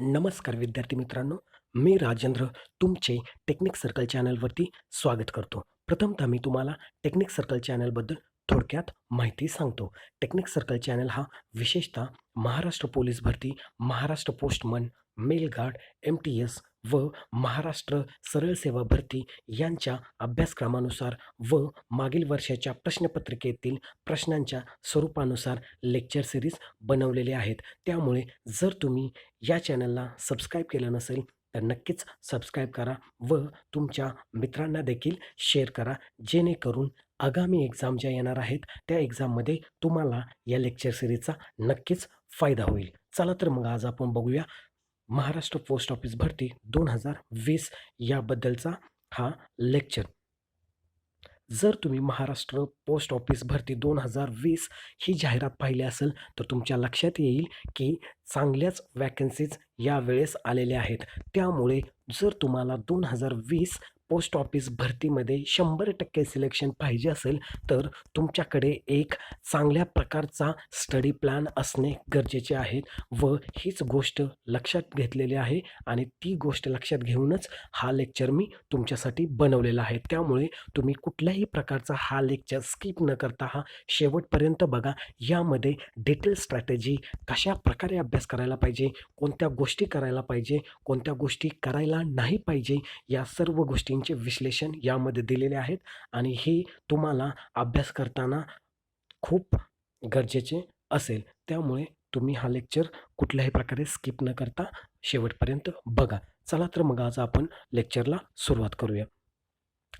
नमस्कार विद्यार्थी मित्रांनो मी राजेंद्र तुमचे टेक्निक सर्कल चॅनलवरती स्वागत करतो. प्रथमतः मी तुम्हाला टेक्निक सर्कल चॅनलबद्दल थोडक्यात माहिती सांगतो. टेक्निक सर्कल चॅनल हा विशेषतः महाराष्ट्र पोलीस भरती Maharashtra postman mailguard M T S व महाराष्ट्र सरळ सेवा भरती यांच्या अभ्यासक्रमानुसार व मागील वर्षाच्या प्रश्नपत्रिकेतील प्रश्नांच्या स्वरूपानुसार लेक्चर सिरीज बनवलेले आहेत. त्यामुळे जर तुम्ही या चॅनलला सबस्क्राईब केलं नसेल तर नक्कीच सबस्क्राईब करा व तुमच्या मित्रांना देखील शेअर करा जेणेकरून आगामी एक्झाम ज्या येणार आहेत त्या एक्झाममध्ये तुम्हाला या लेक्चर सिरीजचा नक्कीच फायदा होईल. चला तर मग आज आपण बघूया महाराष्ट्र पोस्ट ऑफिस भरती दोन हजार वीस याबद्दलचा हा लेक्चर. जर तुम्ही महाराष्ट्र पोस्ट ऑफिस भरती दोन हजार वीस ही जाहिरात पाहिली असेल तर तुमच्या लक्षात येईल की चांगल्याच वॅकन्सीज यावेळेस आलेल्या आहेत. त्यामुळे जर तुम्हाला दोन हजार वीस पोस्ट ऑफिस भरतीमध्ये शंभर टक्के सिलेक्शन पाहिजे असेल तर तुमच्याकडे एक चांगल्या प्रकारचा स्टडी प्लॅन असणे गरजेचे आहे व हीच गोष्ट लक्षात घेतलेली आहे आणि ती गोष्ट लक्षात घेऊनच हा लेक्चर मी तुमच्यासाठी बनवलेला आहे. त्यामुळे तुम्ही कुठल्याही प्रकारचा हा लेक्चर स्किप न करता हा शेवटपर्यंत बघा. यामध्ये डिटेल स्ट्रॅटेजी कशा प्रकारे अभ्यास करायला पाहिजे कोणत्या गोष्टी करायला पाहिजे कोणत्या गोष्टी करायला नाही पाहिजे या सर्व गोष्टी गोष्टींचे विश्लेषण यामध्ये दिलेले आहेत आणि हे तुम्हाला अभ्यास करताना खूप गरजेचे असेल. त्यामुळे तुम्ही हा लेक्चर कुठल्याही प्रकारे स्किप न करता शेवटपर्यंत बघा. चला तर मग आज आपण लेक्चरला सुरुवात करूया.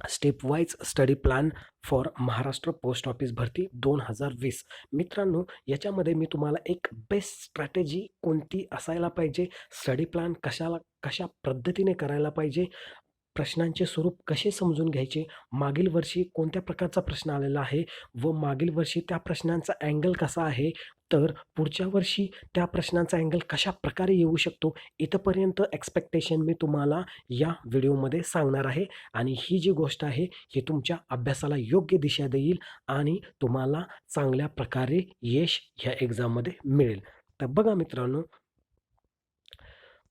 Step wise study plan for Maharashtra post office भरती दोन हजार वीस. मित्रांनो याच्यामध्ये मी तुम्हाला एक बेस्ट स्ट्रॅटेजी कोणती असायला पाहिजे? स्टडी प्लॅन कशाला कशा पद्धतीने करायला पाहिजे? प्रश्नांचे स्वरूप कसे समजून घ्यायचे? मागील वर्षी कोणत्या प्रकारचा प्रश्न आलेला आहे? व मागील वर्षी त्या प्रश्नांचा अँगल कसा आहे? तर पुढच्या वर्षी त्या प्रश्नांचा अँगल कशा प्रकारे येऊ शकतो? इथंपर्यंत एक्सपेक्टेशन मी तुम्हाला या व्हिडिओमध्ये सांगणार आहे. आणि ही जी गोष्ट आहे ही तुमच्या अभ्यासाला योग्य दिशा देईल आणि तुम्हाला चांगल्या प्रकारे यश ह्या एक्झाममध्ये मिळेल. तर बघा मित्रांनो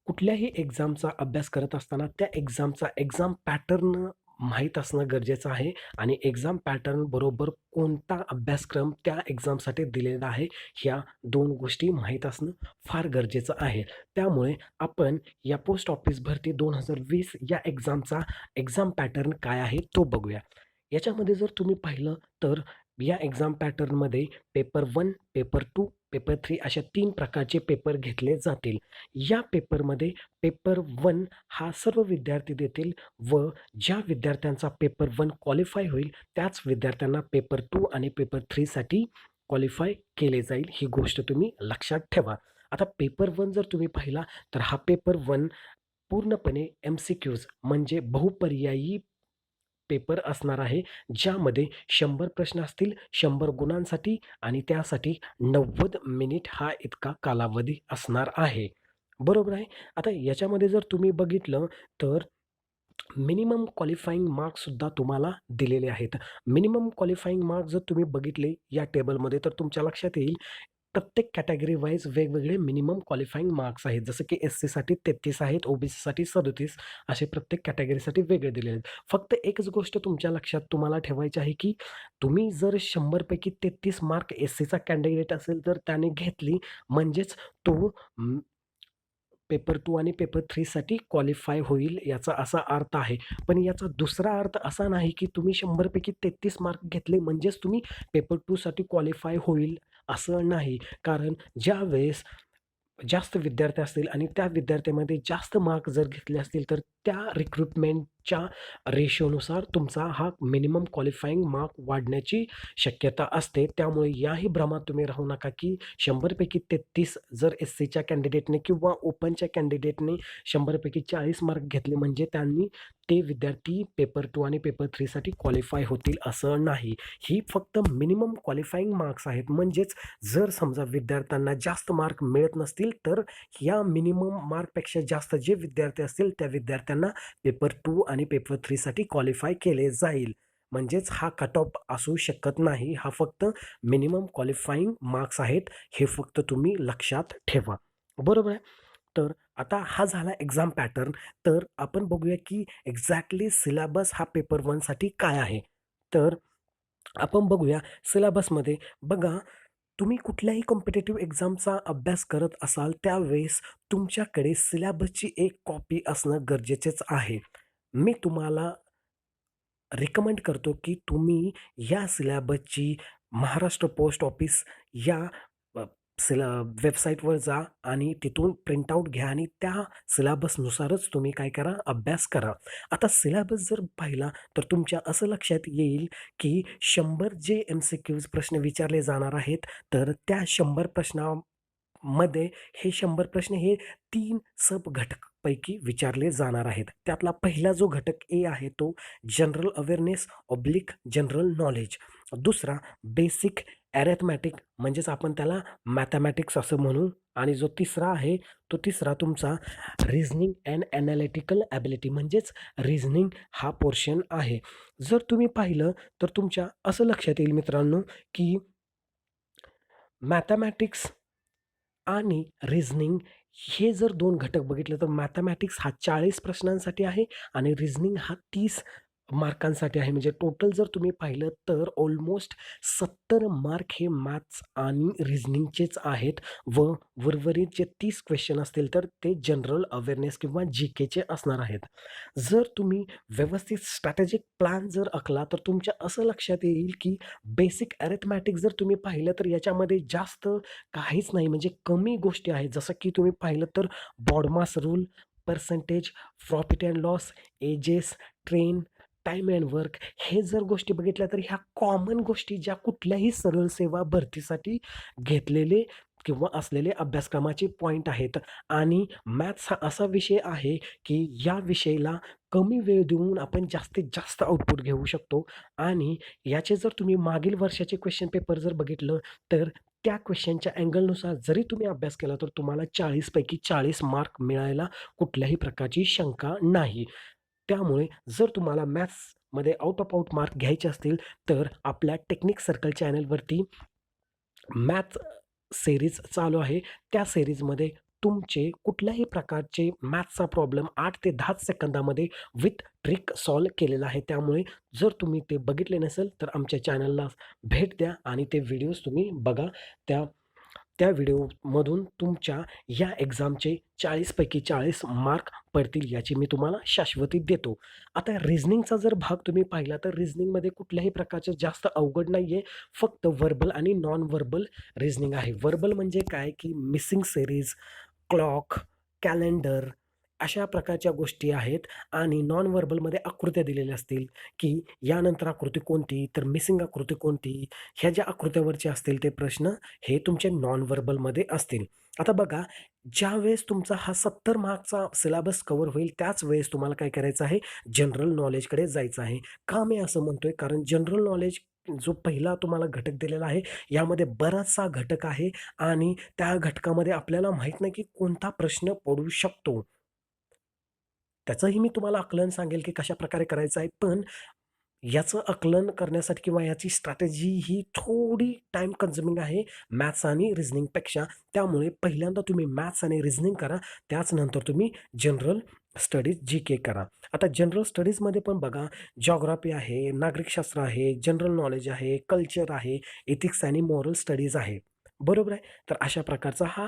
कुठल्याही एक्झामचा अभ्यास करत असताना त्या एक्झामचा एक्झाम पॅटर्न माहीत असणं गरजेचं आहे आणि एक्झाम पॅटर्न बरोबर कोणता अभ्यासक्रम त्या एक्झामसाठी दिलेला आहे ह्या दोन गोष्टी माहीत असणं फार गरजेचं आहे. त्यामुळे आपण या पोस्ट ऑफिस भरती दोन हजार वीस या एक्झामचा एक्झाम पॅटर्न काय आहे तो बघूया. याच्यामध्ये जर तुम्ही पाहिलं तर या एक्झाम पॅटर्नमध्ये paper one paper two paper three अशा तीन प्रकारचे पेपर घेतले जातील. या पेपरमध्ये पेपर वन हा सर्व विद्यार्थी देतील व ज्या विद्यार्थ्यांचा पेपर वन क्वालिफाय होईल त्याच विद्यार्थ्यांना पेपर टू आणि पेपर थ्रीसाठी क्वालिफाय केले जाईल. ही गोष्ट तुम्ही लक्षात ठेवा. आता पेपर वन जर तुम्ही पाहिला तर हा पेपर वन पूर्णपणे एम सी क्यूज म्हणजे बहुपर्यायी पेपर असणार आहे ज्यामध्ये शंभर प्रश्न असतील शंभर गुणांसाठी आणि त्यासाठी नव्वद मिनिट हा इतका कालावधी असणार आहे. बरोबर आहे? आता याच्यामध्ये जर तुम्ही बघितलं तर मिनिमम क्वालिफाईंग मार्क्ससुद्धा तुम्हाला दिलेले आहेत. मिनिमम क्वालिफाईंग मार्क्स जर तुम्ही बघितले या टेबलमध्ये तर तुमच्या लक्षात येईल प्रत्येक कॅटेगरी वाईज वेगवेगळे मिनिमम क्वालिफाईंग मार्क्स आहेत. जसं की एस सीसाठी तेहतीस आहेत ओ बी सीसाठी सदतीस असे प्रत्येक कॅटेगरीसाठी वेगळे दिलेले आहेत. फक्त एकच गोष्ट तुमच्या लक्षात तुम्हाला ठेवायची आहे की तुम्ही जर शंभरपैकी तेहतीस मार्क एस सीचा कॅन्डिडेट असेल तर त्याने घेतली म्हणजेच तो पेपर टू आणि पेपर थ्रीसाठी क्वालिफाय होईल याचा असा अर्थ आहे. पण याचा दुसरा अर्थ असा नाही की तुम्ही शंभरपैकी तेहतीस मार्क घेतले म्हणजेच तुम्ही पेपर टूसाठी क्वालिफाय होईल. असं नाही. कारण ज्या वेळेस जास्त विद्यार्थी असतील आणि त्या विद्यार्थ्यामध्ये जास्त मार्क जर घेतले असतील तर त्या रिक्रुटमेंटच्या रेशोनुसार तुमचा हा मिनिमम क्वालिफाईंग मार्क वाढण्याची शक्यता असते. त्यामुळे याही भ्रमात तुम्ही राहू नका की शंभरपैकी तेहतीस जर एस सीच्या कॅन्डिडेटने किंवा ओपनच्या कॅन्डिडेटने शंभरपैकी चाळीस मार्क घेतले म्हणजे त्यांनी ते विद्यार्थी पेपर टू आणि पेपर थ्रीसाठी क्वालिफाय होतील असं नाही. ही फक्त मिनिमम क्वालिफाईंग मार्क्स आहेत. म्हणजेच जर समजा विद्यार्थ्यांना जास्त मार्क मिळत नसतील तर या मिनिमम मार्कपेक्षा जास्त जे विद्यार्थी असतील त्या विद्यार्थ्या विद्यार्थ्यांना पेपर टू आणि पेपर थ्रीसाठी क्वालिफाय केले जाईल. म्हणजेच हा कट ऑफ असू शकत नाही. हा फक्त मिनिमम क्वालिफाईंग मार्क्स आहेत. हे फक्त तुम्ही लक्षात ठेवा. बरोबर आहे? तर आता हा झाला एक्झाम पॅटर्न तर आपण बघूया की एक्झॅक्टली सिलेबस हा पेपर वनसाठी काय आहे? तर आपण बघूया सिलेबसमध्ये बघा तुम्ही कुठल्याही कॉम्पिटेटिव्ह एक्झामचा अभ्यास करत असाल त्यावेळेस तुमच्याकडे सिलॅबसची एक कॉपी असणं गरजेचेच आहे. मी तुम्हाला रिकमेंड करतो की तुम्ही या सिलॅबसची महाराष्ट्र पोस्ट ऑफिस या सिला वेबसाईटवर जा आणि तिथून प्रिंटआउट घ्या आणि त्या सिलेबसनुसारच तुम्ही काय करा? अभ्यास करा. आता सिलेबस जर पाहिला तर तुमच्या असं लक्षात येईल की शंभर जे एम सी क्यूज प्रश्न विचारले जाणार आहेत तर त्या शंभर प्रश्नामध्ये हे शंभर प्रश्न हे तीन सब घटकपैकी विचारले जाणार आहेत. त्यातला पहिला जो घटक ए आहे तो general awareness oblique general knowledge दुसरा बेसिक ॲरेथमॅटिक म्हणजेच आपण त्याला मॅथमॅटिक्स असं म्हणू. आणि जो तिसरा आहे तो तिसरा तुमचा रिझनिंग अँड ॲनालिटिकल ॲबिलिटी म्हणजेच रिझनिंग हा पोर्शन आहे. जर तुम्ही पाहिलं तर तुमच्या असं लक्षात येईल मित्रांनो की मॅथमॅटिक्स आणि रिझनिंग हे जर दोन घटक बघितलं तर मॅथमॅटिक्स हा चाळीस प्रश्नांसाठी आहे आणि रिझनिंग हा तीस मार्कांसाठी आहे. म्हणजे टोटल जर तुम्ही पाहिलं तर ऑलमोस्ट सत्तर मार्क हे मॅथ्स आणि रिझनिंगचेच आहेत व उर्वरित जे तीस क्वेश्चन असतील तर ते जनरल अवेअरनेस किंवा जी केचे असणार आहेत. जर तुम्ही व्यवस्थित स्ट्रॅटेजिक प्लॅन जर आखला तर तुमच्या असं लक्षात येईल की बेसिक ॲरेथमॅटिक जर तुम्ही पाहिलं तर याच्यामध्ये जास्त काहीच नाही. म्हणजे कमी गोष्टी आहेत. जसं की तुम्ही पाहिलं तर BODMAS rule percentage profit and loss ages train time and work हे जर गोष्टी बघितल्या तर ह्या कॉमन गोष्टी ज्या कुठल्याही सरळ सेवा भरतीसाठी घेतलेले किंवा असलेले अभ्यासक्रमाचे पॉईंट आहेत. आणि मॅथ्स हा असा विषय आहे की या विषयाला कमी वेळ देऊन आपण जास्तीत जास्त आउटपुट घेऊ शकतो. आणि याचे जर तुम्ही मागील वर्षाचे क्वेश्चन पेपर जर बघितलं तर त्या क्वेश्चनच्या अँगलनुसार जरी तुम्ही अभ्यास केला तर तुम्हाला चाळीसपैकी चाळीस मार्क मिळायला कुठल्याही प्रकारची शंका नाही. त्यामुळे जर तुम्हाला मॅथ्समध्ये आउट ऑफ आउट मार्क घ्यायचे असतील तर आपल्या टेक्निक सर्कल चॅनलवरती मॅथ सिरीज चालू आहे. त्या सिरीजमध्ये तुमचे कुठल्याही प्रकारचे मॅथ्सचा प्रॉब्लेम आठ ते दहा सेकंदामध्ये विथ ट्रिक सॉल्व केलेला आहे. त्यामुळे जर तुम्ही ते बघितले नसेल तर आमच्या चॅनलला भेट द्या आणि ते व्हिडिओज तुम्ही बघा. त्या त्या व्हिडिओमधून तुमच्या या एक्झामचे चाळीसपैकी चाळीस मार्क पडतील याची मी तुम्हाला शाश्वती देतो. आता रिझनिंगचा जर भाग तुम्ही पाहिला तर रिझनिंगमध्ये कुठल्याही प्रकारचं जास्त अवघड नाही आहे फक्त वर्बल आणि नॉन वर्बल रिझनिंग आहे. वर्बल म्हणजे काय? की मिसिंग सिरीज क्लॉक कॅलेंडर अशा प्रकारच्या गोष्टी आहेत आणि नॉन वर्बलमध्ये आकृत्या दिलेल्या असतील की यानंतर आकृती कोणती तर मिसिंग आकृती कोणती ह्या ज्या आकृत्यावरचे असतील ते प्रश्न हे तुमचे नॉन वर्बलमध्ये असतील. आता बघा ज्यावेळेस तुमचा हा सत्तर मार्कचा सिलेबस कवर होईल त्याच वेळेस तुम्हाला काय करायचं आहे? जनरल नॉलेजकडे जायचं आहे. का मी असं म्हणतोय? कारण जनरल नॉलेज जो पहिला तुम्हाला घटक दिलेला आहे यामध्ये बराचसा घटक आहे आणि त्या घटकामध्ये आपल्याला माहीत नाही की कोणता प्रश्न पडू शकतो. त्याचंही मी तुम्हाला आकलन सांगेल की कशा प्रकारे करायचं आहे. पण याचं आकलन करण्यासाठी किंवा याची स्ट्रॅटेजी ही थोडी टाईम कन्झ्युमिंग आहे मॅथ्स आणि रिझनिंगपेक्षा त्यामुळे पहिल्यांदा तुम्ही मॅथ्स आणि रिझनिंग करा. त्याचनंतर तुम्ही जनरल स्टडीज जी के करा. आता जनरल स्टडीजमध्ये पण बघा जॉग्राफी आहे नागरिकशास्त्र आहे जनरल नॉलेज आहे कल्चर आहे एथिक्स आणि मॉरल स्टडीज आहे. बरोबर आहे? तर अशा प्रकारचा हा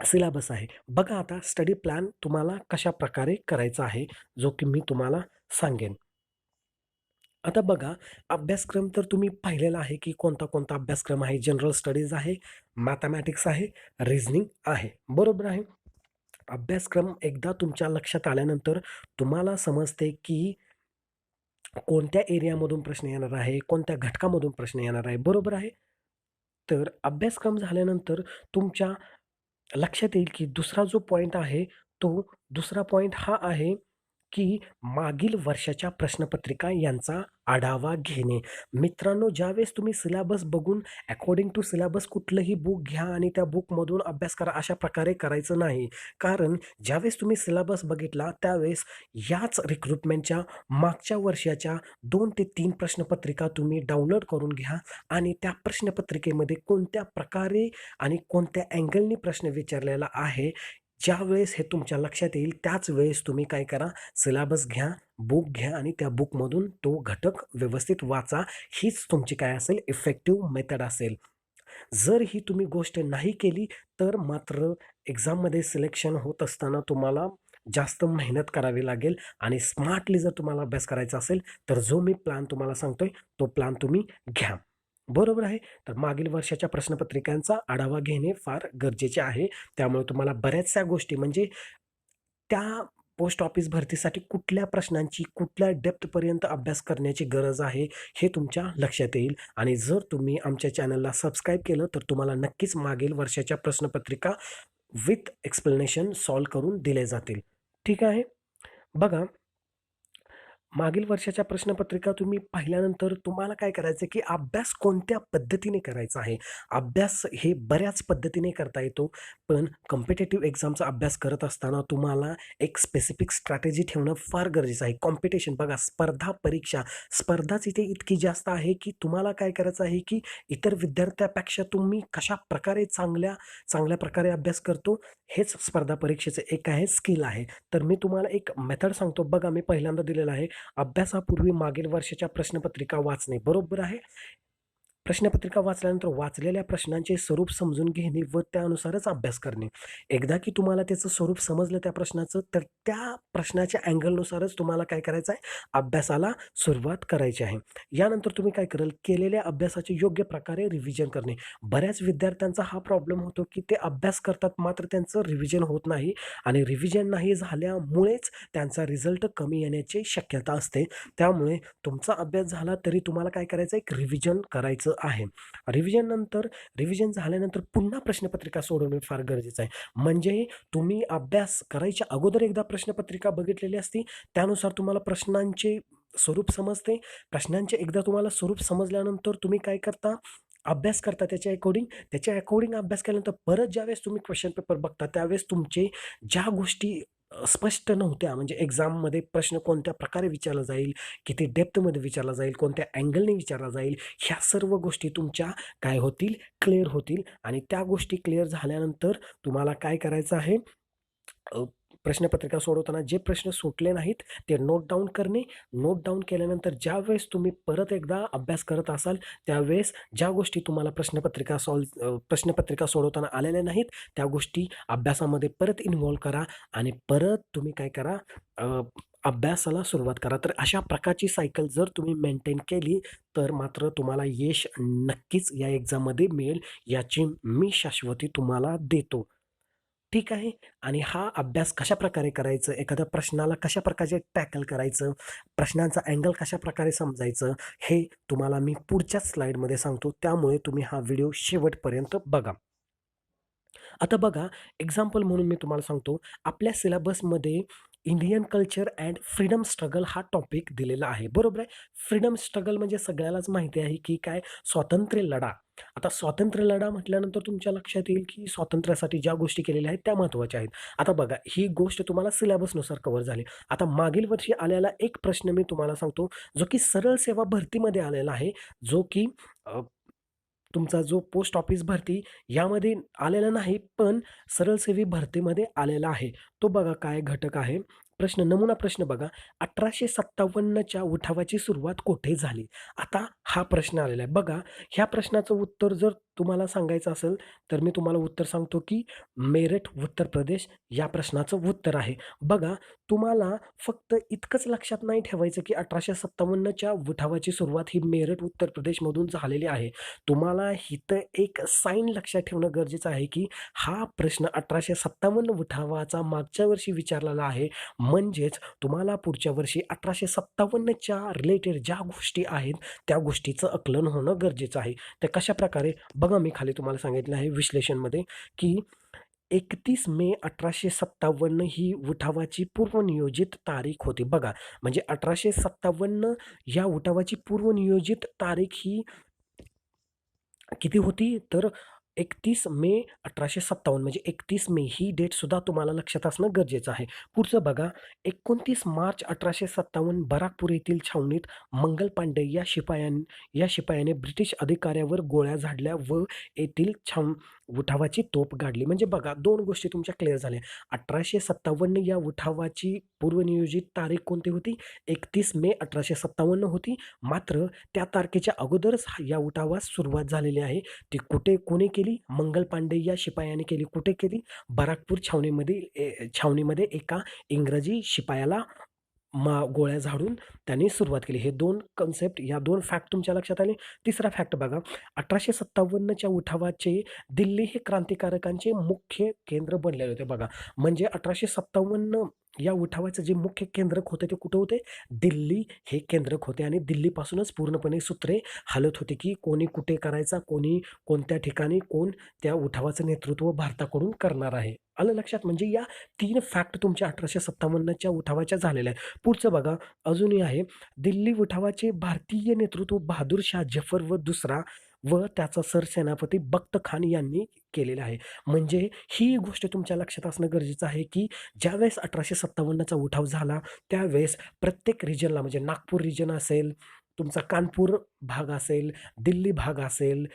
सिलेबस आहे. बघा आता स्टडी प्लॅन तुम्हाला कशा प्रकारे करायचा आहे जो की मी तुम्हाला सांगेन. आता बघा अभ्यासक्रम तर तुम्ही पाहिलेला आहे की कोणता कोणता अभ्यासक्रम आहे जनरल स्टडीज आहे मॅथमॅटिक्स आहे रिझनिंग आहे. बरोबर आहे? अभ्यासक्रम एकदा तुमच्या लक्षात आल्यानंतर तुम्हाला समजते की कोणत्या एरियामधून प्रश्न येणार आहे कोणत्या घटकामधून प्रश्न येणार आहे. बरोबर आहे? तर अभ्यासक्रम झाल्यानंतर तुमच्या लक्षात येईल की दुसरा जो पॉईंट आहे तो दुसरा पॉईंट हा आहे की मागील वर्षाच्या प्रश्नपत्रिका यांचा आढावा घेणे. मित्रांनो ज्यावेळेस तुम्ही सिलेबस बघून अकॉर्डिंग टू सिलेबस कुठलंही बुक घ्या आणि त्या बुकमधून अभ्यास करा अशा प्रकारे करायचं नाही. कारण ज्यावेळेस तुम्ही सिलेबस बघितला त्यावेळेस याच रिक्रुटमेंटच्या मागच्या वर्षाच्या दोन ते तीन प्रश्नपत्रिका तुम्ही डाउनलोड करून घ्या आणि त्या प्रश्नपत्रिकेमध्ये कोणत्या प्रकारे आणि कोणत्या अँगलनी प्रश्न विचारलेला आहे ज्यावेळेस हे तुमच्या लक्षात येईल त्याच वेळेस तुम्ही काय करा सिलेबस घ्या बुक घ्या आणि त्या बुकमधून तो घटक व्यवस्थित वाचा. हीच तुमची काय असेल इफेक्टिव्ह मेथड असेल. जर ही तुम्ही गोष्ट नाही केली तर मात्र एक्झाममध्ये सिलेक्शन होत असताना तुम्हाला जास्त मेहनत करावी लागेल आणि स्मार्टली जर तुम्हाला अभ्यास करायचा असेल तर जो मी प्लॅन तुम्हाला सांगतोय तो प्लॅन तुम्ही घ्या. बरोबर आहे. तर मागील वर्षाच्या प्रश्नपत्रिकांचा आढावा घेणे फार गरजेचे आहे. त्यामुळे तुम्हाला बऱ्याचशा गोष्टी म्हणजे त्या पोस्ट ऑफिस भरतीसाठी कुठल्या प्रश्नांची कुठल्या डेप्थपर्यंत अभ्यास करण्याची गरज आहे हे तुमच्या लक्षात येईल. आणि जर तुम्ही आमच्या चॅनलला सबस्क्राईब केलं तर तुम्हाला नक्कीच मागील वर्षाच्या प्रश्नपत्रिका विथ एक्सप्लेनेशन सॉल्व करून दिले जातील. ठीक आहे? बघा मागील वर्षाच्या प्रश्नपत्रिका तुम्ही पाहिल्यानंतर तुम्हाला काय करायचं की अभ्यास कोणत्या पद्धतीने करायचा आहे? अभ्यास हे बऱ्याच पद्धतीने करता येतो. पण कॉम्पिटेटिव्ह एक्झामचा अभ्यास करत असताना तुम्हाला एक स्पेसिफिक स्ट्रॅटेजी ठेवणं फार गरजेचं आहे. कॉम्पिटिशन बघा स्पर्धा परीक्षा. स्पर्धाच इथे इतकी जास्त आहे की तुम्हाला काय करायचं आहे की इतर विद्यार्थ्यापेक्षा तुम्ही कशा प्रकारे चांगल्या चांगल्या प्रकारे अभ्यास करतो हेच स्पर्धा परीक्षेचं एक आहे स्किल आहे. तर मी तुम्हाला एक मेथड सांगतो. बघा मी पहिल्यांदा दिलेलं आहे. अभ्यासापूर्वी मागील वर्षाच्या प्रश्नपत्रिका वाचणे बरोबर आहे? प्रश्नपत्रिका वाचल्यानंतर वाचलेल्या प्रश्नांचे स्वरूप समजून घेणे व त्यानुसारच अभ्यास करणे. एकदा की तुम्हाला त्याचं स्वरूप समजलं त्या प्रश्नाचं तर त्या प्रश्नाच्या अँगलनुसारच तुम्हाला काय करायचं आहे? अभ्यासाला सुरुवात करायची आहे. यानंतर तुम्ही काय कराल? केलेल्या अभ्यासाचे योग्य प्रकारे रिव्हिजन करणे. बऱ्याच विद्यार्थ्यांचा हा प्रॉब्लेम होतो की ते अभ्यास करतात मात्र त्यांचं रिव्हिजन होत नाही आणि रिव्हिजन नाही झाल्यामुळेच त्यांचा रिझल्ट कमी येण्याची शक्यता असते. त्यामुळे तुमचा अभ्यास झाला तरी तुम्हाला काय करायचं? एक रिव्हिजन करायचं आहे. रिव्हिजननंतर रिव्हिजन झाल्यानंतर पुन्हा प्रश्नपत्रिका सोडवणे फार गरजेचं आहे. म्हणजे तुम्ही अभ्यास करायच्या अगोदर एकदा प्रश्नपत्रिका बघितलेली असती त्यानुसार तुम्हाला प्रश्नांचे स्वरूप समजते. प्रश्नांचे एकदा तुम्हाला स्वरूप समजल्यानंतर तुम्ही काय करता? अभ्यास करता त्याच्या अकॉर्डिंग त्याच्या अकॉर्डिंग अभ्यास केल्यानंतर परत ज्यावेळेस तुम्ही क्वेश्चन पेपर बघता त्यावेळेस तुमचे ज्या गोष्टी स्पष्ट नव्हत्या. म्हणजे एक्झाममध्ये प्रश्न कोणत्या प्रकारे विचारला जाईल किती डेप्थमध्ये विचारला जाईल कोणत्या अँगलने विचारला जाईल ह्या सर्व गोष्टी तुमच्या काय होतील क्लिअर होतील. आणि त्या गोष्टी क्लिअर झाल्यानंतर तुम्हाला काय करायचं आहे? प्रश्नपत्रिका सोडवताना जे प्रश्न सुटले नाहीत ते नोट डाऊन करणे. नोट डाऊन केल्यानंतर ज्यावेळेस तुम्ही परत एकदा अभ्यास करत असाल त्यावेळेस ज्या गोष्टी तुम्हाला प्रश्नपत्रिका सॉल्व प्रश्नपत्रिका सोडवताना आलेल्या नाहीत त्या गोष्टी अभ्यासामध्ये परत इन्व्हॉल्व करा आणि परत तुम्ही काय करा अभ्यासाला सुरुवात करा. तर अशा प्रकारची सायकल जर तुम्ही मेंटेन केली तर मात्र तुम्हाला यश नक्कीच या एक्झाममध्ये मिळेल याची मी शाश्वती तुम्हाला देतो. ठीक आहे? आणि हा अभ्यास कशा प्रकारे करायचं? एखाद्या प्रश्नाला कशा प्रकारे टॅकल करायचं? प्रश्नांचा अँगल कशा प्रकारे समजायचं? हे तुम्हाला मी पुढच्या स्लाईडमध्ये सांगतो. त्यामुळे तुम्ही हा व्हिडिओ शेवटपर्यंत बघा. आता बघा एक्झाम्पल म्हणून मी तुम्हाला सांगतो. आपल्या सिलेबसमध्ये Indian culture and freedom struggle हा टॉपिक दिलेला आहे. बरोबर आहे? फ्रीडम स्ट्रगल म्हणजे सगळ्यालाच माहिती आहे की काय? स्वातंत्र्य लढा. आता स्वातंत्र्य लढा म्हटल्यानंतर तुमच्या लक्षात येईल की स्वातंत्र्यासाठी ज्या गोष्टी केलेल्या आहेत त्या महत्त्वाच्या आहेत. आता बघा ही गोष्ट तुम्हाला सिलेबसनुसार कव्हर झाली. आता मागील वर्षी आलेला एक प्रश्न मी तुम्हाला सांगतो जो की सरळ सेवा भरतीमध्ये आलेला आहे जो की तुमचा जो पोस्ट ऑफिस भरती यामध्ये आलेला नाही पण सरळसेवी भरतीमध्ये आलेला आहे. तो बघा काय घटक आहे. प्रश्न नमुना प्रश्न बघा. अठराशे सत्तावन्नच्या उठावाची सुरुवात कोठे झाली? आता हा प्रश्न आलेला आहे. बघा ह्या प्रश्नाचं उत्तर जर तुम्हाला सांगायचं असेल तर मी तुम्हाला उत्तर सांगतो की मेरठ उत्तर प्रदेश या प्रश्नाचं उत्तर आहे. बघा तुम्हाला फक्त इतकंच लक्षात नाही ठेवायचं की अठराशे सत्तावन्नच्या उठावाची सुरुवात ही मेरठ उत्तर प्रदेशमधून झालेली आहे. तुम्हाला इथं एक साईन लक्षात ठेवणं गरजेचं आहे की हा प्रश्न अठराशे सत्तावन्न उठावाचा मागच्या वर्षी विचारलेला आहे. म्हणजेच तुम्हाला पुढच्या वर्षी अठराशे सत्तावन्नच्या रिलेटेड ज्या गोष्टी आहेत त्या गोष्टीचं आकलन होणं गरजेचं आहे. ते कशा प्रकारे? बघा मी खाली तुम्हाला सांगितलं आहे विश्लेषणमध्ये की एकतीस मे अठराशे सत्तावन्न ही उठावाची पूर्वनियोजित तारीख होती. बघा म्हणजे अठराशे सत्तावन्न या उठावाची पूर्वनियोजित तारीख ही किती होती? तर एकतीस मे अठराशे सत्तावन्न म्हणजे एकतीस मे ही डेटसुद्धा तुम्हाला लक्षात असणं गरजेचं आहे. पुढचं बघा एकोणतीस मार्च अठराशे सत्तावन्न बराकपूर येथील छावणीत मंगल पांडे या शिपायां या शिपायाने ब्रिटिश अधिकाऱ्यावर गोळ्या झाडल्या व येथील छाव उठावाची तोप गाडली. म्हणजे बघा दोन गोष्टी तुमच्या क्लिअर झाल्या. अठराशे सत्तावन्न या उठावाची पूर्वनियोजित तारीख कोणती होती? एकतीस मे अठराशे सत्तावन्न होती. मात्र त्या तारखेच्या अगोदरच या उठावास सुरुवात झालेली आहे. ती कुठे कोणी केली? मंगल पांडे या शिपायाने केली. कुठे केली? बराकपूर छावणीमध्ये ए- छावणीमध्ये एका इंग्रजी शिपायाला मा गोळ्या झाडून त्यांनी सुरुवात केली. हे दोन कन्सेप्ट या दोन फॅक्ट तुमच्या लक्षात आले? तिसरा फॅक्ट बघा. अठराशे सत्तावन्नच्या उठावाचे दिल्ली हे क्रांतिकारकांचे मुख्य केंद्र बनलेले होते बघा. म्हणजे अठराशे सत्तावन्न या उठावाचं जे मुख्य केंद्रक होते ते कुठं होते? दिल्ली हे केंद्रक होते आणि दिल्लीपासूनच पूर्णपणे सूत्रे हालत होते की कोणी कुठे करायचा कोणी कोणत्या ठिकाणी कोण त्या उठावाचं नेतृत्व भारताकडून करणार आहे. आलं लक्षात? म्हणजे या तीन फॅक्ट तुमच्या अठराशे सत्तावन्नच्या उठावाच्या झालेल्या आहे पुढचं बघा. अजूनही आहे. दिल्ली उठावाचे भारतीय नेतृत्व बहादूर शाह जफर व दुसरा व त्याचा सरसेनापती बख्त खान यांनी केलेलं आहे. म्हणजे ही गोष्ट तुमच्या लक्षात असणं गरजेचं आहे की ज्यावेळेस अठराशे सत्तावन्नचा उठाव झाला त्यावेळेस प्रत्येक रिजनला म्हणजे नागपूर रिजन असेल तुमचा कानपूर भाग असेल दिल्ली भाग असेल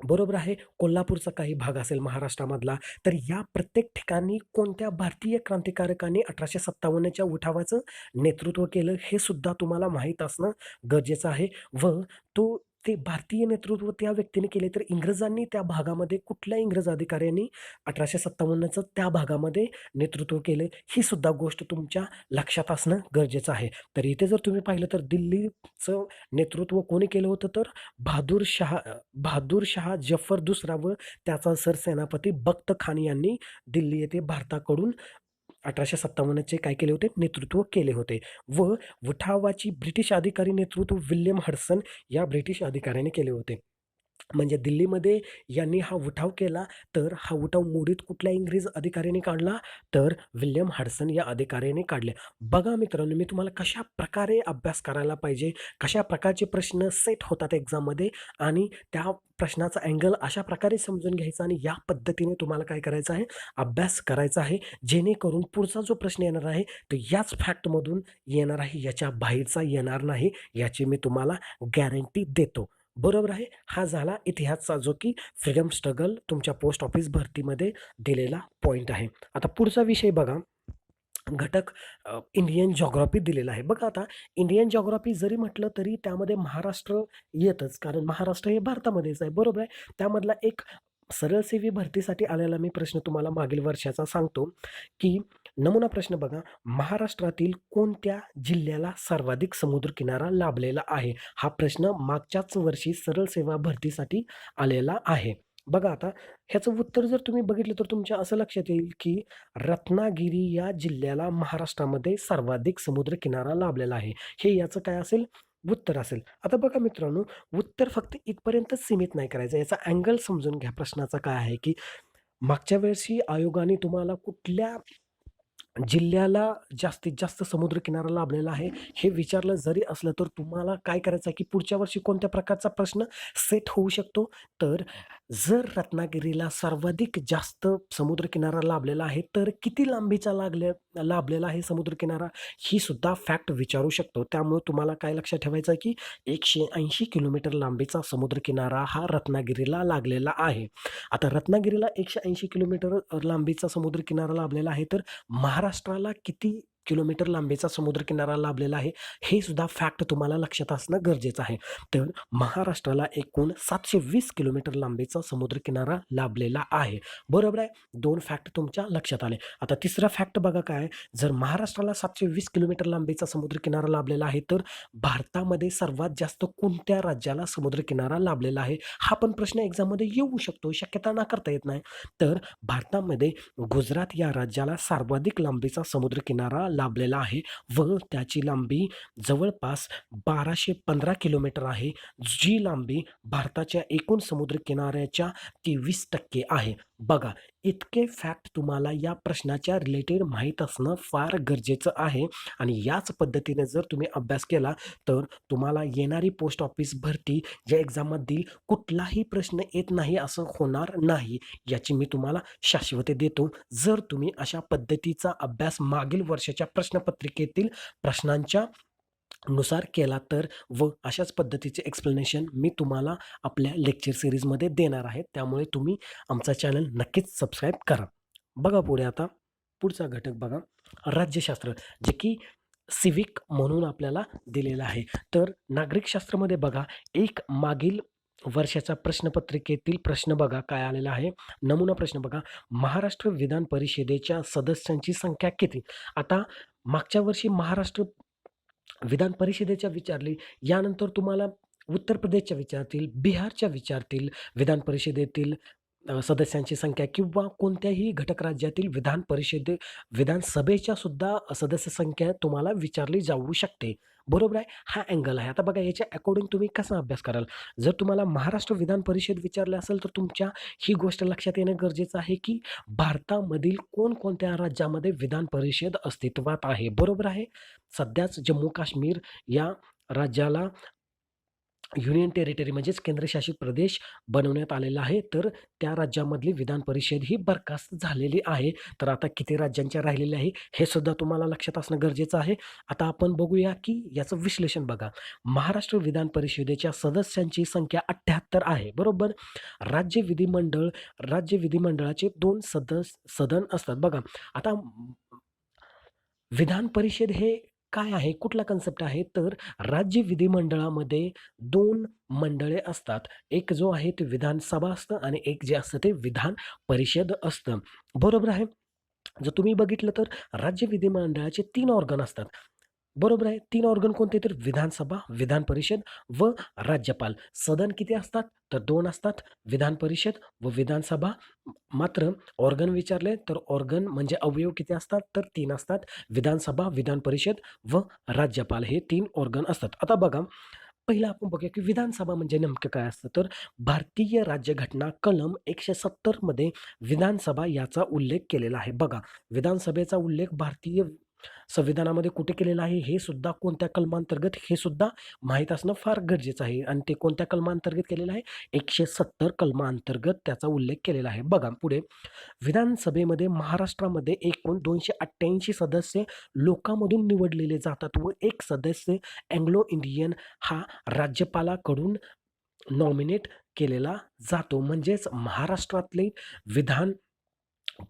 बरोबर आहे कोल्हापूरचा काही भाग असेल महाराष्ट्रामधला तर या प्रत्येक ठिकाणी कोणत्या भारतीय क्रांतिकारकांनी अठराशे सत्तावन्नच्या उठावाचं नेतृत्व केलं हे सुद्धा तुम्हाला माहीत असणं गरजेचं आहे व तो ते भारतीय नेतृत्व त्या व्यक्तीने केले तर इंग्रजांनी त्या भागामध्ये कुठल्या इंग्रज अधिकाऱ्यांनी अठराशे सत्तावन्नचं त्या भागामध्ये नेतृत्व केलं? ही सुद्धा गोष्ट तुमच्या लक्षात असणं गरजेचं आहे. तर इथे जर तुम्ही पाहिलं तर दिल्लीचं नेतृत्व कोणी केलं होतं? तर बहादूर शहा बहादूर शहा जफर दुसरा व त्याचा सरसेनापती बख्त खान यांनी दिल्ली येथे भारताकडून अठराशे सत्तावन्नचे काय केले होते? नेतृत्व केले होते. व उठावाची ब्रिटिश अधिकारी नेतृत्व विल्यम हडसन या ब्रिटिश अधिकाऱ्याने केले होते. म्हणजे दिल्लीमध्ये यांनी हा उठाव केला तर हा उठाव मोडीत कुठल्या इंग्रज अधिकाऱ्याने काढला? तर विल्यम हडसन या अधिकाऱ्याने काढले. बघा मित्रांनो मी तुम्हाला कशा प्रकारे अभ्यास करायला पाहिजे कशा प्रकारचे प्रश्न सेट होतात एक्झाममध्ये आणि त्या प्रश्नाचा अँगल अशा प्रकारे समजून घ्यायचा आणि या पद्धतीने तुम्हाला काय करायचं आहे? अभ्यास करायचा आहे जेणेकरून पुढचा जो प्रश्न येणार आहे तो याच फॅक्टमधून येणार आहे याच्या बाहेरचा येणार नाही याची मी तुम्हाला गॅरंटी देतो. बरोबर आहे. हा झाला इतिहासचा जो की फ्रीडम स्ट्रगल तुमच्या पोस्ट ऑफिस भरतीमध्ये दिलेला पॉईंट आहे. आता पुढचा विषय बघा. घटक इंडियन जॉग्रॉफी दिलेला आहे. बघा आता इंडियन जॉग्रॉफी जरी म्हटलं तरी त्यामध्ये महाराष्ट्र येतच. कारण महाराष्ट्र हे भारतामध्येच आहे. बरोबर आहे? त्यामधला एक सरळसेवी भरतीसाठी आलेला मी प्रश्न तुम्हाला मागील वर्षाचा सांगतो की नमुना प्रश्न बघा महाराष्ट्रातील कोणत्या जिल्ह्याला सर्वाधिक समुद्रकिनारा लाभलेला आहे? हा प्रश्न मागच्याच वर्षी सरळ सेवा भरतीसाठी आलेला आहे. बघा आता ह्याचं उत्तर जर तुम्ही बघितलं तर तुमच्या असं लक्षात येईल की रत्नागिरी या जिल्ह्याला महाराष्ट्रामध्ये सर्वाधिक समुद्रकिनारा लाभलेला आहे. हे याचं काय असेल? उत्तर असेल. आता बघा मित्रांनो उत्तर फक्त इथपर्यंतच सीमित नाही करायचं. याचा अँगल समजून घ्या. प्रश्नाचा काय आहे की मागच्या वेळेसही आयोगाने तुम्हाला कुठल्या जिल्ह्याला जास्तीत जास्त समुद्रकिनारा लाभलेला आहे. हे विचारलं जरी असलं तर तुम्हाला काय करायचं आहे की पुढच्या वर्षी कोणत्या प्रकारचा प्रश्न सेट होऊ शकतो? तर जर रत्नागिरीला सर्वाधिक जास्त समुद्रकिनारा लाभलेला आहे तर किती लांबीचा लागल्या लाभलेला आहे समुद्रकिनारा ही सुद्धा फॅक्ट विचारू शकतो. त्यामुळे तुम्हाला काय लक्षात ठेवायचं आहे की एकशे ऐंशी किलोमीटर लांबीचा समुद्रकिनारा हा रत्नागिरीला लागलेला आहे. आता रत्नागिरीला एकशे ऐंशी किलोमीटर लांबीचा समुद्रकिनारा लाभलेला आहे तर महाराष्ट्राला किती किलोमीटर लांबीचा समुद्रकिनारा लाभलेला आहे. हे सुद्धा फॅक्ट तुम्हाला लक्षात असणं गरजेचं आहे. तर महाराष्ट्राला एकूण सातशे वीस किलोमीटर लांबीचा समुद्रकिनारा लाभलेला आहे. बरोबर आहे? दोन फॅक्ट तुमच्या लक्षात आले. आता तिसरा फॅक्ट बघा काय? जर महाराष्ट्राला सातशे वीस किलोमीटर लांबीचा समुद्रकिनारा लाभलेला आहे तर भारतामध्ये सर्वात जास्त कोणत्या राज्याला समुद्रकिनारा लाभलेला आहे? हा पण प्रश्न एक्झाममध्ये येऊ शकतो. शक्यता नाकारता येत नाही. तर भारतामध्ये गुजरात या राज्याला सर्वाधिक लांबीचा समुद्रकिनारा लाभलेला आहे व त्याची लांबी जवळपास बाराशे पंधरा किलोमीटर आहे. जी लांबी भारताच्या एकूण समुद्र किनाऱ्याच्या तेवीस टक्के आहे. बघा इतके फॅक्ट तुम्हाला या प्रश्नाच्या रिलेटेड माहीत असणं फार गरजेचं आहे. आणि याच पद्धतीने जर तुम्ही अभ्यास केला तर तुम्हाला येणारी पोस्ट ऑफिस भरती या एक्झाममधील कुठलाही प्रश्न येत नाही असं होणार नाही याची मी तुम्हाला शाश्वती देतो. जर तुम्ही अशा पद्धतीचा अभ्यास मागील वर्षाच्या प्रश्नपत्रिकेतील प्रश्नांच्या नुसार केला तर व अशाच पद्धतीचे एक्सप्लेनेशन मी तुम्हाला आपल्या लेक्चर सिरीजमध्ये देणार आहे. त्यामुळे तुम्ही आमचा चॅनल नक्कीच सबस्क्राईब करा. बघा पुढे आता पुढचा घटक बघा. राज्यशास्त्र जे की सिविक म्हणून आपल्याला दिलेलं आहे. तर नागरिकशास्त्रामध्ये बघा एक मागील वर्षाच्या प्रश्नपत्रिकेतील प्रश्न बघा काय आलेला आहे? नमुना प्रश्न बघा. महाराष्ट्र विधान परिषदेच्या सदस्यांची संख्या किती? आता मागच्या वर्षी महाराष्ट्र विधान परिषदेच्या विचारली. यानंतर तुम्हाला उत्तर प्रदेशच्या विचारतील बिहारच्या विचारतील विधान परिषदेतील अ, सदस्यांची संख्या किंवा कोणत्याही घटक राज्यातील विधान परिषदे विधानसभेच्या सुद्धा सदस्य संख्या तुम्हाला विचारली जाऊ शकते. बरोबर आहे? हा अँगल आहे. आता बघा याच्या अकॉर्डिंग तुम्ही कसा अभ्यास कराल? जर तुम्हाला महाराष्ट्र विधान परिषद विचारले असेल तर तुमच्या ही गोष्ट लक्षात येणं गरजेचं आहे की भारतामधील कोणकोणत्या राज्यामध्ये विधान परिषद अस्तित्वात आहे? बरोबर आहे? सध्याच जम्मू काश्मीर या राज्याला युनियन टेरिटरी म्हणजेच केंद्रशासित प्रदेश बनवण्यात आलेला आहे. तर त्या राज्यामधली विधान परिषद ही बरखास्त झालेली आहे. तर आता किती राज्यांच्या राहिलेल्या आहे हे सुद्धा तुम्हाला लक्षात असणं गरजेचं आहे. आता आपण बघूया की याचं विश्लेषण बघा. महाराष्ट्र विधान परिषदेच्या सदस्यांची संख्या अठ्ठ्याहत्तर आहे बरोबर? राज्य विधिमंडळ राज्य विधिमंडळाचे दोन सदस्य सदन असतात. बघा आता विधान परिषद हे काय आहे? कुठला कन्सेप्ट आहे? तर राज्य विधिमंडळामध्ये दोन मंडळे असतात. एक जो आहे ते विधानसभा असतं आणि एक जे असतं ते विधान परिषद असतं. बरोबर आहे? जर तुम्ही बघितलं तर राज्य विधिमंडळाचे तीन ऑर्गन असतात. बरोबर आहे. तीन ऑर्गन कोणते तर? विधानसभा विधान परिषद व राज्यपाल. सदन किती असतात? तर दोन असतात. विधान परिषद व विधानसभा. मात्र ऑर्गन विचारले तर ऑर्गन म्हणजे अवयव किती असतात? तर तीन असतात. विधानसभा विधान परिषद व राज्यपाल हे तीन ऑर्गन असतात. आता बघा पहिलं आपण बघूया की विधानसभा म्हणजे नेमकं काय असतं? तर भारतीय राज्यघटना कलम एकशे सत्तरमध्ये विधानसभा याचा उल्लेख केलेला आहे. बघा विधानसभेचा उल्लेख भारतीय संविधानामध्ये कुठे केलेलं आहे हे सुद्धा कोणत्या कलमांतर्गत हे सुद्धा माहीत असणं फार गरजेचं आहे. आणि ते कोणत्या कलमांतर्गत केलेलं आहे? एकशे सत्तर कलमांतर्गत त्याचा उल्लेख केलेला आहे. बघा पुढे. विधानसभेमध्ये महाराष्ट्रामध्ये एकूण दोनशे अठ्ठ्याऐंशी सदस्य लोकांमधून निवडलेले जातात व एक सदस्य अँग्लो इंडियन हा राज्यपालाकडून नॉमिनेट केलेला जातो. म्हणजेच महाराष्ट्रातले विधान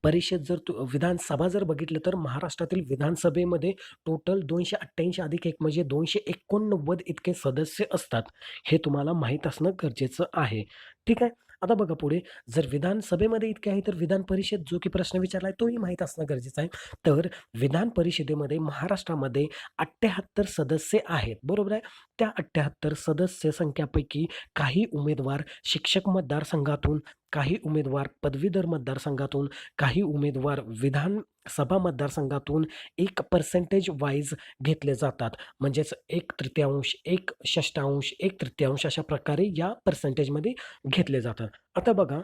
परिषद जर तू विधानसभा जर बघितलं तर महाराष्ट्रातील विधानसभेमध्ये टोटल दोनशे अठ्ठ्याऐंशी अधिक एक म्हणजे दोनशे एकोणनव्वद इतके सदस्य असतात. हे तुम्हाला माहीत असणं गरजेचं आहे. ठीक आहे? आता बघा पुढे. जर विधानसभेमध्ये इतके आहे तर विधान परिषद जो की प्रश्न विचारला आहे तोही माहीत असणं गरजेचं आहे. तर विधान परिषदेमध्ये महाराष्ट्रामध्ये अठ्ठ्याहत्तर सदस्य आहेत. बरोबर आहे? त्या अठ्ठ्याहत्तर सदस्य संख्यापैकी काही उमेदवार शिक्षक मतदारसंघातून काही उमेदवार पदवीधर मतदारसंघातून काही उमेदवार विधान सभा मतदारसंघातून एक पर्सेंटेज वाईज घेतले जातात. म्हणजेच एक तृतीयांश एक षष्टांश एक तृतीयांश अशा प्रकारे या पर्सेंटेजमध्ये घेतले जातात. आता बघा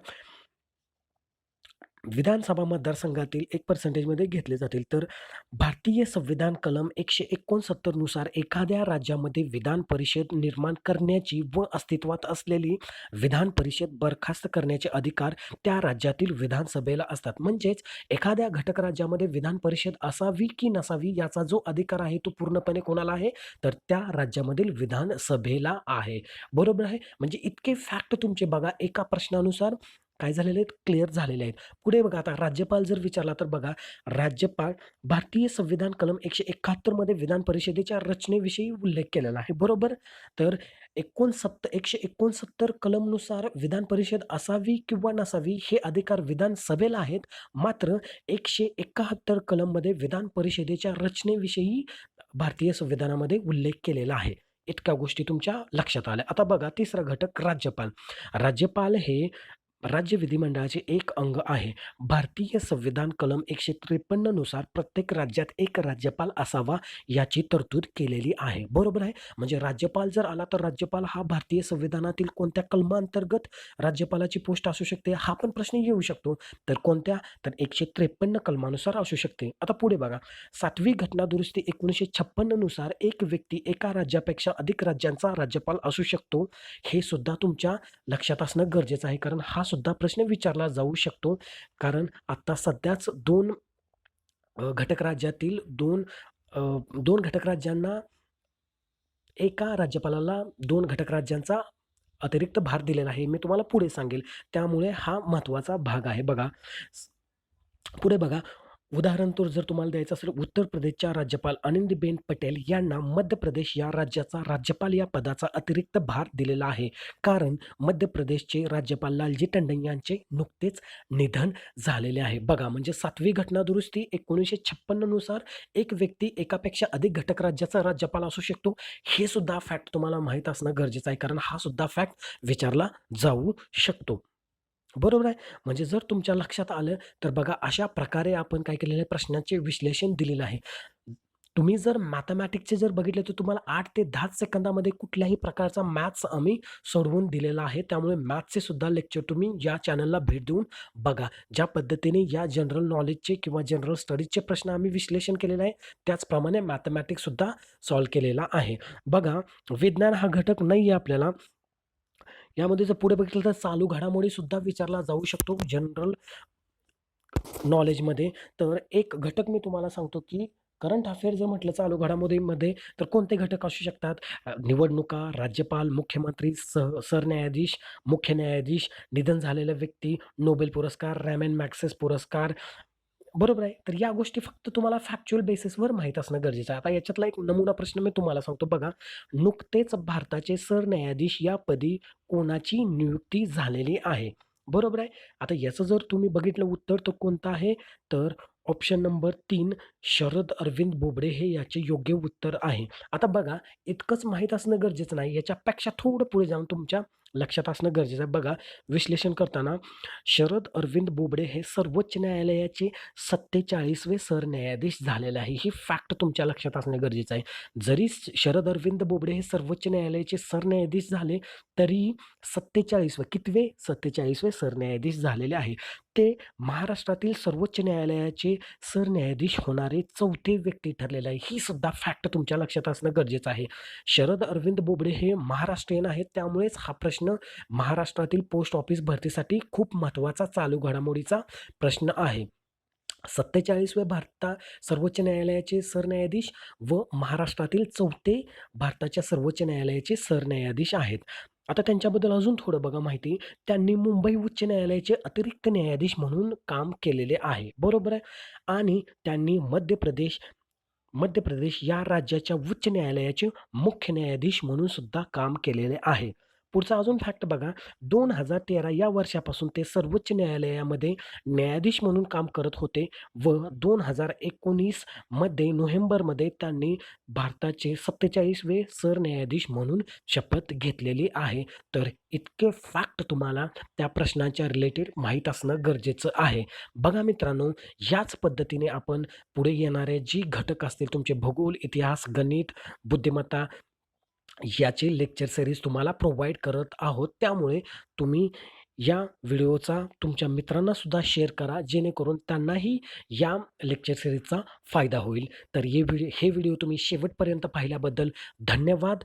विधानसभा मतदारसंघातील एक पर्सेंटेजमध्ये घेतले जातील. तर भारतीय संविधान कलम एकशे एकोणसत्तरनुसार एखाद्या राज्यामध्ये विधान परिषद निर्माण करण्याची व अस्तित्वात असलेली विधान परिषद बरखास्त करण्याचे अधिकार त्या राज्यातील विधानसभेला असतात. म्हणजेच एखाद्या घटक राज्यामध्ये विधान परिषद असावी की नसावी याचा जो अधिकार आहे तो पूर्णपणे कोणाला आहे? तर त्या राज्यामधील विधानसभेला आहे. बरोबर आहे? म्हणजे इतके फॅक्ट तुमचे बघा एका प्रश्नानुसार काय झालेले आहेत? क्लिअर झालेले आहेत. पुढे बघा आता राज्यपाल जर विचारला तर बघा राज्यपाल भारतीय संविधान कलम एकशे एकाहत्तरमध्ये विधान परिषदेच्या रचनेविषयी उल्लेख केलेला आहे. बरोबर? तर एकोणसत्तर एकशे एकोणसत्तर कलमनुसार विधान परिषद असावी किंवा नसावी हे अधिकार विधानसभेला आहेत. मात्र एकशे एकाहत्तर कलममध्ये विधान परिषदेच्या रचनेविषयी भारतीय संविधानामध्ये उल्लेख केलेला आहे. इतक्या गोष्टी तुमच्या लक्षात आल्या. आता बघा तिसरा घटक राज्यपाल. राज्यपाल हे राज्य विधिमंडळाचे एक अंग आहे. भारतीय संविधान कलम एकशे त्रेपन्ननुसार प्रत्येक राज्यात एक राज्यपाल असावा याची तरतूद केलेली आहे. बरोबर आहे? म्हणजे राज्यपाल जर आला तर राज्यपाल हा भारतीय संविधानातील कोणत्या कलमांतर्गत राज्यपालाची पोस्ट असू शकते? हा पण प्रश्न येऊ शकतो. तर कोणत्या? तर एकशे त्रेपन्न कलमानुसार असू शकते. आता पुढे बघा. सातवी घटना दुरुस्ती एकोणीसशे छप्पन्ननुसार एक व्यक्ती एका राज्यापेक्षा अधिक राज्यांचा राज्यपाल असू शकतो. हे सुद्धा तुमच्या लक्षात असणं गरजेचं आहे. कारण हा सुद्धा प्रश्न विचारला जाऊ शकतो. कारण आत्ता सध्याच दोन घटक राज्यातील दोन दोन घटक राज्यांना एका राज्यपालाला दोन घटक राज्यांचा अतिरिक्त भार दिलेला आहे. मी तुम्हाला पुढे सांगेल. त्यामुळे हा महत्त्वाचा भाग आहे बघा. पुढे बघा. उदाहरण तर जर तुम्हाला द्यायचं असेल उत्तर प्रदेशच्या राज्यपाल आनंदीबेन पटेल यांना मध्य प्रदेश या राज्याचा राज्यपाल या पदाचा अतिरिक्त भार दिलेला आहे. कारण मध्य प्रदेशचे राज्यपाल लालजी टंडन यांचे नुकतेच निधन झालेले आहे. बघा म्हणजे सातवी घटना दुरुस्ती एकोणीसशे छप्पन्ननुसार एक व्यक्ती एकापेक्षा अधिक घटक राज्याचा राज्यपाल असू शकतो. हे सुद्धा फॅक्ट तुम्हाला माहीत असणं गरजेचं आहे. कारण हा सुद्धा फॅक्ट विचारला जाऊ शकतो. बरोबर आहे. म्हणजे जर तुमच्या लक्षात आलं तर बघा अशा प्रकारे आपण काय केलेलं आहे प्रश्नाचे विश्लेषण दिलेलं आहे. तुम्ही जर मॅथमॅटिक्सचे जर बघितले तर तुम्हाला आठ ते दहा सेकंदामध्ये कुठल्याही प्रकारचा मॅथ्स आम्ही सोडवून दिलेला आहे. त्यामुळे मॅथ्सचे सुद्धा लेक्चर तुम्ही या चॅनलला भेट देऊन बघा. ज्या पद्धतीने या जनरल नॉलेजचे किंवा जनरल स्टडीजचे प्रश्न आम्ही विश्लेषण केलेलं आहे त्याचप्रमाणे मॅथमॅटिक्ससुद्धा सॉल्व केलेला आहे. बघा विज्ञान हा घटक नाही आहे आपल्याला. यामध्ये जर पुढे बघितलं तर चालू घडामोडीसुद्धा विचारला जाऊ शकतो जनरल नॉलेजमध्ये तर एक घटक मी तुम्हाला सांगतो की करंट अफेअर जर म्हटलं चालू घडामोडीमध्ये तर कोणते घटक असू शकतात? निवडणुका राज्यपाल मुख्यमंत्री सह सरन्यायाधीश मुख्य न्यायाधीश निधन झालेल्या व्यक्ती नोबेल पुरस्कार रॅमॅन मॅक्सेस पुरस्कार बरोबर आहे. तर या गोष्टी फक्त तुम्हाला फॅक्च्युअल बेसिसवर माहीत असणं गरजेचं आहे. आता याच्यातला एक नमुना प्रश्न मी तुम्हाला सांगतो. बघा नुकतेच भारताचे सरन्यायाधीश या पदी कोणाची नियुक्ती झालेली आहे? बरोबर आहे? आता याचं जर तुम्ही बघितलं उत्तर तर कोणतं आहे? तर ऑप्शन नंबर तीन शरद अरविंद बोबडे हे याचे योग्य उत्तर आहे. आता बघा इतकंच माहीत असणं गरजेचं नाही. याच्यापेक्षा थोडं पुढे जाऊन तुमच्या लक्षात असणं गरजेचं आहे. बघा विश्लेषण करताना शरद अरविंद बोबडे हे सर्वोच्च न्यायालयाचे सत्तेचाळीसवे सरन्यायाधीश झालेले आहे. ही फॅक्ट तुमच्या लक्षात असणं गरजेचं आहे. जरी शरद अरविंद बोबडे हे सर्वोच्च न्यायालयाचे सरन्यायाधीश झाले तरी सत्तेचाळीसवे कितवे सत्तेचाळीसवे सरन्यायाधीश झालेले आहे. ते महाराष्ट्रातील सर्वोच्च न्यायालयाचे सरन्यायाधीश होणारे चौथे व्यक्ती ठरलेले आहे. ही सुद्धा फॅक्ट तुमच्या लक्षात असणं गरजेचं आहे. शरद अरविंद बोबडे हे महाराष्ट्रीयन आहेत. त्यामुळेच हा प्रश्न महाराष्ट्रातील पोस्ट ऑफिस भरतीसाठी खूप महत्त्वाचा चालू घडामोडीचा प्रश्न आहे. सत्तेचाळीसवे भारता सर्वोच्च न्यायालयाचे सरन्यायाधीश व महाराष्ट्रातील चौथे भारताच्या सर्वोच्च न्यायालयाचे सरन्यायाधीश आहेत. आता त्यांच्याबद्दल अजून थोडं बघा माहिती. त्यांनी मुंबई उच्च न्यायालयाचे अतिरिक्त न्यायाधीश म्हणून काम केलेले आहे. बरोबर आहे? आणि त्यांनी मध्य प्रदेश मध्य प्रदेश या राज्याच्या उच्च न्यायालयाचे मुख्य न्यायाधीश म्हणून सुद्धा काम केलेले आहे. पुढचा अजून फॅक्ट बघा. दोन हजार तेरा या वर्षापासून ते सर्वोच्च न्यायालयामध्ये न्यायाधीश म्हणून काम करत होते व दोन हजार एकोणीसमध्ये नोव्हेंबरमध्ये त्यांनी भारताचे सत्तेचाळीसवे सरन्यायाधीश म्हणून शपथ घेतलेली आहे. तर इतके फॅक्ट तुम्हाला त्या प्रश्नाच्या रिलेटेड माहीत असणं गरजेचं आहे. बघा मित्रांनो याच पद्धतीने आपण पुढे येणारे जी घटक असतील तुमचे भूगोल इतिहास गणित बुद्धिमत्ता याचे लेक्चर सिरीज तुम्हाला प्रोव्हाइड करत आहोत. त्यामुळे तुम्ही या व्हिडिओचा तुमच्या मित्रांनासुद्धा शेअर करा जेणेकरून त्यांनाही या लेक्चर सिरीजचा फायदा होईल. तर हे व्हिडिओ हे व्हिडिओ तुम्ही शेवटपर्यंत पाहिल्याबद्दल धन्यवाद.